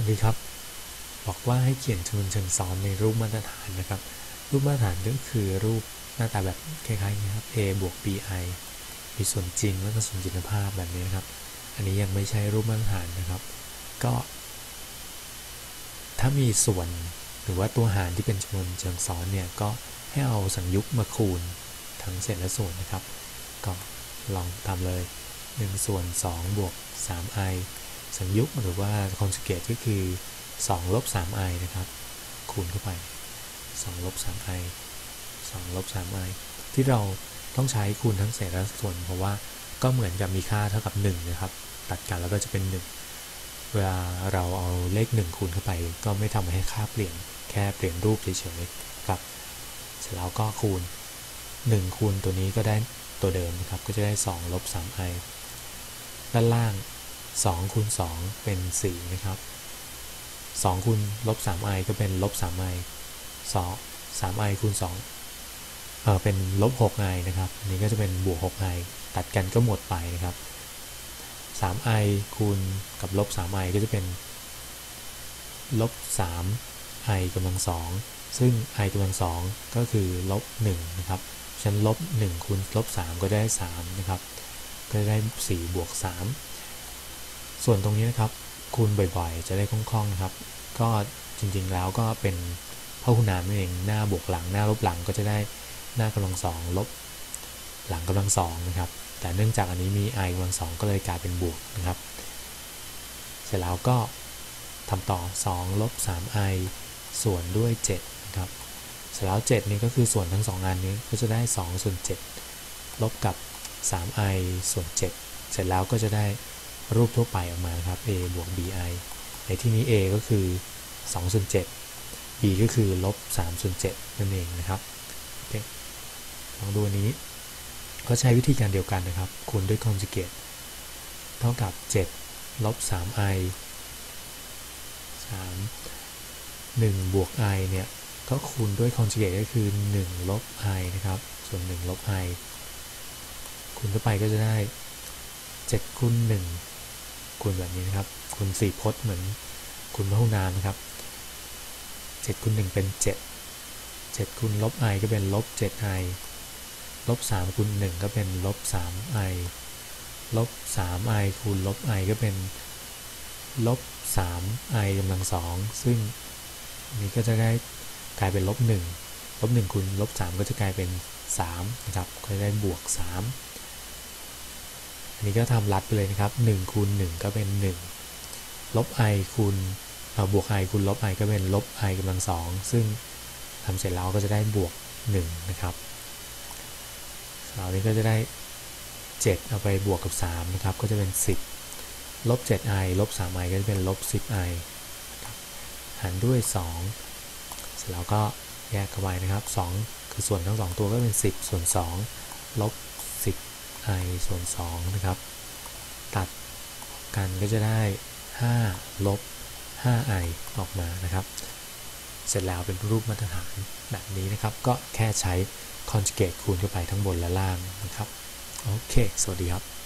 สวัสดีครับ บอกว่าให้เขียนชนวนเชิงซ้อนในรูปมาตรฐานนะครับ รูปมาตรฐานก็คือรูปหน้าตาแบบคล้ายๆนี้ครับ a บวก bi มีส่วนจริงแล้วก็ส่วนจินตภาพแบบนี้นะครับ อันนี้ยังไม่ใช่รูปมาตรฐานนะครับ ก็ ถ้ามีส่วนหรือว่าตัวหารที่เป็นชนวนเชิงซ้อนเนี่ยก็ให้เอาสังยุกต์มาคูณทั้งเศษและส่วนนะครับ ก็ลองทำเลย 1 ส่วน 2 บวก 3i สังยุกหรือว่า conjugate ก็คือ2ลบ 3i นะครับ คูณเข้าไป2ลบ 3i 2ลบ 3i ที่เราต้องใช้คูณทั้งเศษและส่วน เพราะว่าก็เหมือนกับมีค่าเท่ากับ 1 นะครับ ตัดกันแล้วก็จะเป็น 1 เวลาเราเอาเลข 1 คูณเข้าไป ก็ไม่ทำให้ค่าเปลี่ยน แค่เปลี่ยนรูปเฉยๆครับ เสร็จแล้วก็คูณ 1 คูณตัวนี้ก็ได้ตัวเดิมนะครับ ก็จะได้2ลบ 3i ด้านล่าง 2คูณ2เป็น 4 นะครับ2คูณลบ 3i ก็เป็นลบ 3i 2 3i คูณ2เออเป็นลบ 6i นะครับอันนี้ก็จะเป็นบวก 6i ตัดกันก็หมดไปนะครับ 3i คูณกับลบ 3i ก็จะเป็นลบ 3i กำลัง 2 ซึ่ง i กำลัง 2 ก็คือลบ 1 นะครับฉันลบ 1 คูณลบ 3 ก็ได้ 3 นะครับ ก็ได้ 4 บวก 3 ส่วนตรงนี้นะครับ คูณบ่อยๆ จะได้คล่องๆนะครับ ก็จริงๆแล้วก็เป็นพหุนามนั่นเองหน้าบวกหลังหน้าลบหลังก็จะได้หน้ากำลังสองลบหลังกำลังสองนะครับ แต่เนื่องจากอันนี้มี i กำลังสองก็เลยกลายเป็นบวกนะครับ เสร็จแล้วก็ทำต่อ 2 ลบ 3i ส่วนด้วย7นะครับเสร็จแล้ว 7 นี้ก็คือส่วนทั้ง 2 อันนี้ก็จะได้ 2 ส่วน 7 ลบกับ 3i ส่วน 7 เสร็จแล้วก็จะได้ รูปทั่วไปออกมาครับ a บวก bi ในที่นี้ a ก็คือ2ส่วน7 b ก็คือลบ3ส่วน7นั่นเองนะครับโอเคลองดูอันนี้ก็ใช้วิธีการเดียวกันนะครับ คูณด้วย conjugate เท่ากับ 7 ลบ 3i 3 1 บวก i เนี่ย ก็คูณด้วย conjugate ก็คือ 1 ลบ i นะครับ ส่วน 1 ลบ i คูณเข้าไปก็จะได้7คูณ1 คูณแบบนี้นะครับคูณ4พจน์เหมือนคูณพหุนามนะครับ7คูณ1เป็น7 7คูณลบ i ก็เป็นลบ 7i ลบ3คูณ1ก็เป็นลบ 3i ลบ 3i คูณลบ i ก็เป็นลบ 3i กำลัง2ซึ่งนี้ก็จะได้กลายเป็นลบ1ลบ1คูณลบ3ก็จะกลายเป็น3นะครับก็จะได้บวก3 อันนี้ก็ทำรัดไปเลยนะครับ1คูณ1ก็เป็น 1 ลบ i คูณบวก i คูณลบ i ก็เป็นลบ i กำลัง2ซึ่งทำเสร็จแล้วก็จะได้บวก 1 นะครับคราวนี้ก็จะได้ 7 เอาไปบวกกับ 3 นะครับ ก็จะเป็น 10 ลบ 7i ลบ 3i ก็จะเป็นลบ 10i หารด้วย 2 เสร็จแล้วก็แยกเข้าไปนะครับ 2 คือส่วนทั้ง 2 ตัวก็เป็น 10 ส่วน 2 ลบ 10i ส่วน2นะครับ ตัดกันก็จะได้ 5 ลบ 5i ออกมานะครับ เสร็จแล้วเป็นรูปมาตรฐานแบบนี้นะครับ ก็แค่ใช้ conjugate คูณเข้าไปทั้งบนและล่างนะครับ โอเค สวัสดีครับ